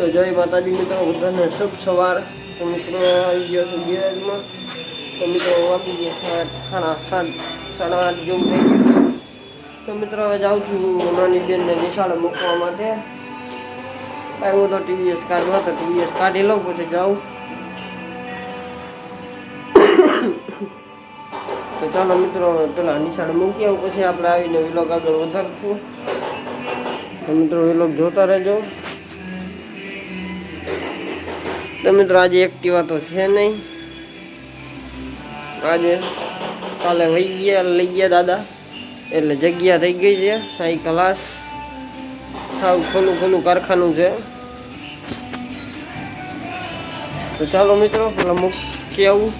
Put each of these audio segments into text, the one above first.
તો જય માતાજી મિત્રો બધાને શુભ સવાર તો મિત્રો આવી ગયો છે ગેરેજમાં. તો મિત્રો વાગી ગયા સાડા સાત સાડા આઠ જેવું થઈ ગયું તો મિત્રો, હવે જાઉં છું નાની બેનને નિશાળે મૂકવા માટે. આવ્યો તો ટીવીએસ કાઢવા તો ટીવીએસ કાઢી લઉં, પછી જાઉં. તો ચાલો મિત્રો, પેલા નિશાળે મૂકી આવું, પછી આપણે આવીને વિલોગ આગળ વધારશું. તો મિત્રો વિલોગ જોતા રહેજો. તો મિત્રો આજે એક્ટિવા તો છે નહીં. આજે કાલે વહી ગયા, લઈ ગયા દાદા. એટલે જગ્યા થઈ ગઈ છે અહીં ક્લાસ સાવ ખોલું ખોલું કારખાનું છે. તો ચાલો મિત્રો, પેલા મૂકી આવું.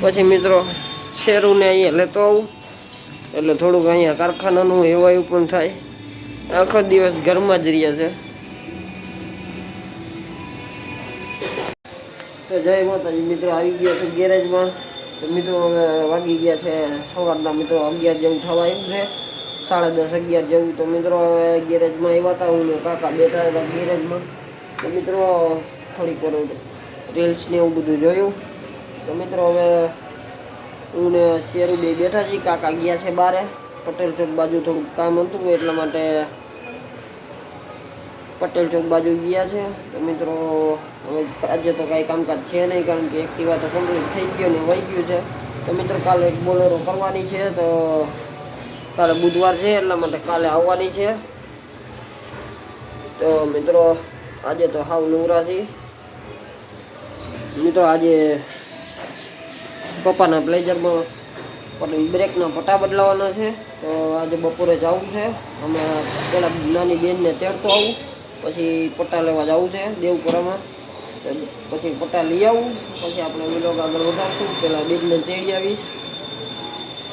પછી મિત્રો શેરુને અહીંયા લેતો આવું. એટલે થોડુંક અહીંયા કારખાનાનું એવાયું પણ થાય. આખો દિવસ ઘરમાં જ રહ્યા છે. તો જય માતાજી. મિત્રો આવી ગયા છે ગેરેજમાં. તો મિત્રો વાગી ગયા છે સવારના. મિત્રો અગિયાર જેવું થવા આવ્યું છે. સાડા દસ અગિયાર જેવું. તો મિત્રો હવે ગેરેજમાં આવ્યા હતા. હું કાકા બેઠા હતા ગેરેજમાં. તો મિત્રો થોડીક વાર રીલ્સ ને એવું બધું જોયું. તો મિત્રો હવે હું ને શેરુ બે બેઠા છીએ. કાકા ગયા છે બારે. પટેલ ચોક બાજુ થોડુંક કામ હતું એટલા માટે પટેલ ચોક બાજુ ગયા છે. તો મિત્રો આજે તો કાંઈ કામકાજ છે નહીં, કારણ કે એક્ટિવા તો કમ્પ્લીટ થઈ ગયો ને વહી ગયું છે. તો મિત્રો, કાલે એક બોલેરો કરવાની છે, તો કાલે બુધવાર છે, એટલા માટે કાલે આવવાની છે. તો મિત્રો, આજે તો હાવ નવરાથી મિત્રો, આજે પપ્પાના પ્લેઝરમાં પણ બ્રેકના પટા બદલાવાના છે. તો આજે બપોરે જવું છે. અમે પેલા નાની બેનને તેડતો આવું. પછી પટ્ટા લેવા જવું છે, દેવપુરામાં. પછી પટ્ટા લઈ આવું, પછી આપણે વિલોગ આગળ વધારશું. પેલા બેગને તેડી આવીશ.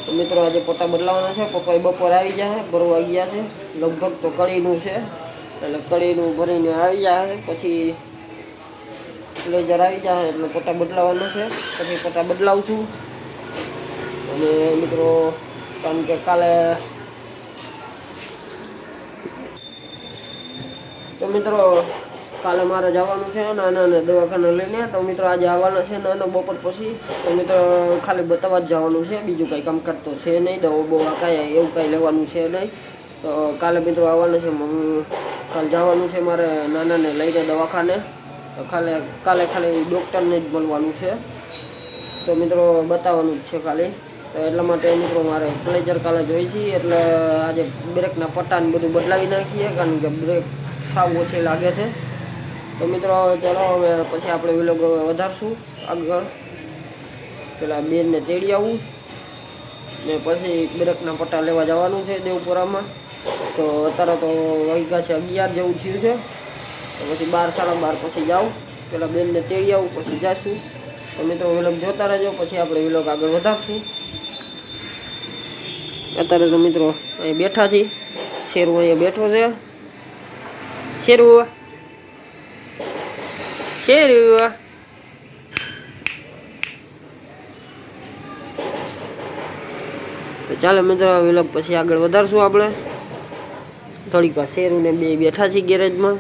તો મિત્રો, આજે પટ્ટા બદલાવાના છે. પપ્પા બપોર આવી જાય ભરવા ગયા છે. લગભગ તો કડીનું છે. એટલે કડીનું ભરીને આવી જાય પછી લેજર આવી જાય એટલે પટ્ટા બદલાવાનો છે. પછી પટ્ટા બદલાવું છું અને મિત્રો, કારણ કે કાલે તો મિત્રો, કાલે મારે જવાનું છે નાના ને દવાખાને લઈને. તો મિત્રો, આજે આવવાના છે નાના બપોર પછી. તો મિત્રો, ખાલી બતાવવા જ જવાનું છે. બીજું કંઈ કામ તો છે નહીં, દવા બવા કાંઈ, એવું કાંઈ લેવાનું છે નહીં. તો કાલે મિત્રો આવવાના છે મમ્મી. કાલે જવાનું છે મારે નાનાને લઈને દવાખાને. તો ખાલે, કાલે ખાલી ડૉક્ટરને જ બોલવાનું છે. તો મિત્રો, બતાવવાનું જ છે ખાલી. તો એટલા માટે મિત્રો, મારે પ્લેજર કાલે જોઈ છીએ એટલે આજે બ્રેકના પટ્ટાને બધું બદલાવી નાખીએ. કારણ કે બ્રેક સાવ ઓછી લાગે છે. તો મિત્રો, ચાલો હવે પછી આપણે વિલોગ વધારશું આગળ. પેલા બેનને તેડી આવું. ને પછી બ્રેકના પટ્ટા લેવા જવાનું છે દેવપુરામાં. તો અત્યારે તો વાગ્યા છે અગિયાર જેવું થયું છે. તો પછી બાર, સાડા બાર પછી જાઉં. પેલા બેનને તેડી આવું, પછી જઈશું તો મિત્રો વિલોગ જોતા રહેજો. પછી આપણે વિલોગ આગળ વધારશું. અત્યારે તો મિત્રો, અહીં બેઠા છીએ. શેરુ અહીંયા બેઠો છે. શેરુ શેરુ તો ચાલો મિત્રો વિલોગ પછી આગળ વધારશું આપણે. થોડીક વાર શેરુ ને બે બેઠા છીએ ગેરેજમાં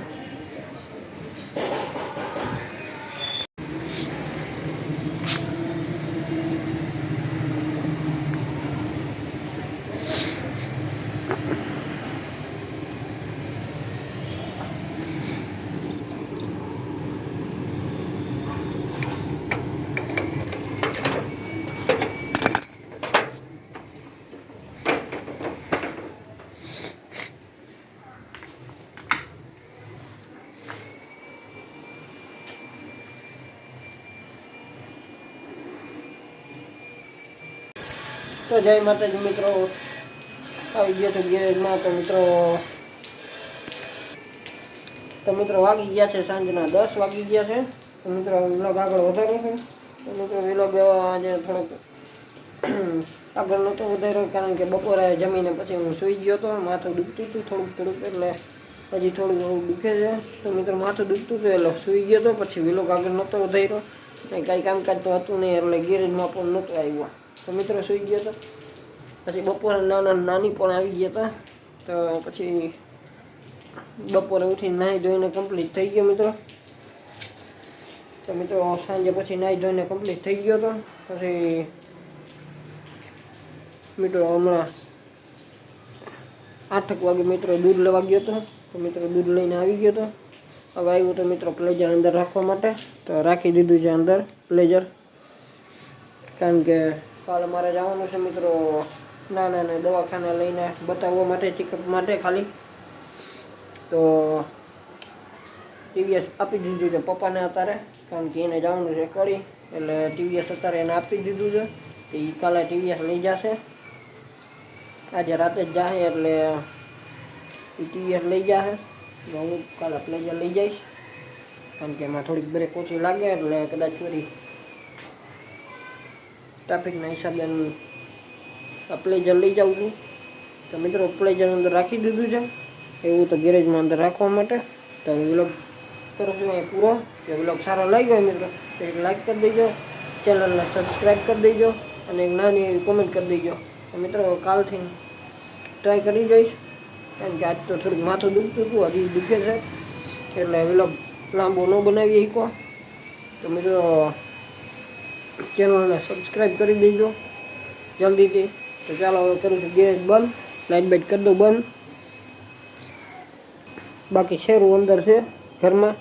તો જય માતાજી મિત્રો. આવી ગયો તો ગેરેજમાં તો મિત્રો તો મિત્રો વાગી ગયા છે સાંજના દસ વાગી ગયા છે. તો મિત્રો વિલોગ આગળ વધારો છે. તો મિત્રો વિલોગ આજે થોડોક આગળ નહોતો વધાર્યો કારણ કે બપોરે જમીને પછી હું સૂઈ ગયો હતો. માથું દુખતું હતું થોડુંક થોડુંક એટલે પછી થોડું એવું દુખે છે. તો મિત્રો માથું દુખતું હતું એટલે સૂઈ ગયો હતો. પછી વિલોગ આગળ નહોતો વધાર્યો. કાંઈ કામકાજ તો હતું નહીં એટલે ગેરેજમાં પણ નહોતો આવ્યો. તો મિત્રો સૂઈ ગયો હતા પછી બપોરે નાના નાની પણ આવી ગયા હતા તો પછી બપોરે ઉઠીને નાહી ધોઈને કમ્પ્લીટ થઈ ગયો મિત્રો. તો મિત્રો સાંજે પછી નાહી ધોઈને કમ્પ્લીટ થઈ ગયો તો. પછી મિત્રો હમણાં આઠક વાગે મિત્રો દૂધ લેવા ગયો હતો તો મિત્રો દૂધ લઈને આવી ગયો હતો હવે આવ્યું તો મિત્રો પ્લેજર અંદર રાખવા માટે. તો રાખી દીધું છે અંદર પ્લેજર કારણ કે કાલે મારે જવાનું છે મિત્રો નાના ના ના દવાખાને લઈને બતાવવા માટે ચેકઅપ માટે ખાલી. તો ટીવીએસ આપી દીધું છે પપ્પાને અત્યારે, કારણ કે એને જવાનું છે કરી, એટલે ટીવીએસ અત્યારે એને આપી દીધું છે. એ કાલે ટીવીએસ લઈ જશે. આજે રાતે જ જાહે એટલે એ ટીવીએસ લઈ જશે. હું કાલે પ્લેજર લઈ જઈશ. કારણ કે એમાં થોડીક બ્રેક ઓછી લાગે એટલે કદાચ થોડી ટ્રાફિકના હિસાબે આપણે જલ્દી જાઉં છું તો મિત્રો પ્લેજર અંદર રાખી દીધું છે. એવું તો ગેરેજમાં અંદર રાખવા માટે. તો હું વ્લોગ કરું છું અહીં પૂરો. જો વ્લોગ સારો લાગ્યો હોય મિત્રો, તો એક લાઇક કરી દેજો. ચેનલને સબસ્ક્રાઈબ કરી દેજો અને એક નાની એવી કોમેન્ટ કરી દેજો. મિત્રો કાલથી ટ્રાય કરી જોઈશ. કારણ કે આજ તો થોડુંક માથું દુખતું હતું, હજી દુખે છે. એટલે વ્લોગ લાંબો ન બનાવી શકો તો મિત્રો ચેનલને સબસ્ક્રાઈબ કરી દેજો. જલ્દીથી. તો ચાલો હવે કરું છું ગેસ બંધ. લાઇટ બાઇટ કરી દઉં બંધ. બાકી શેરું અંદર છે ઘરમાં.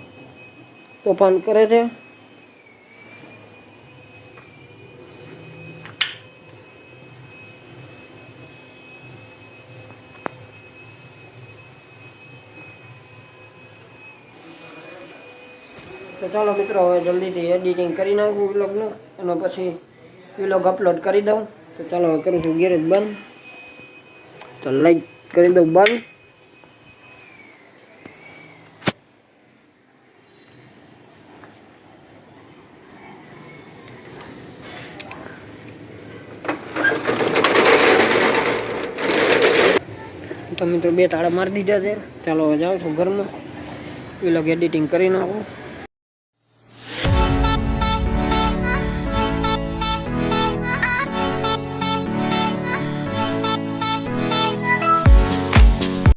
તોફાન કરે છે. તો ચાલો મિત્રો, હવે જલ્દીથી એડિટિંગ કરી નાખું વ્લોગનું અને પછી વ્લોગ અપલોડ કરી દઉં. તો ચાલો હવે કરું છું ગેરેજ બંધ. તો લાઈક કરી દઉં બંધ. તો મિત્રો, બે તાળા મારી દીધા છે. ચાલો હવે જાઉં છું ઘરમાં. વ્લોગ એડિટિંગ કરી નાખું.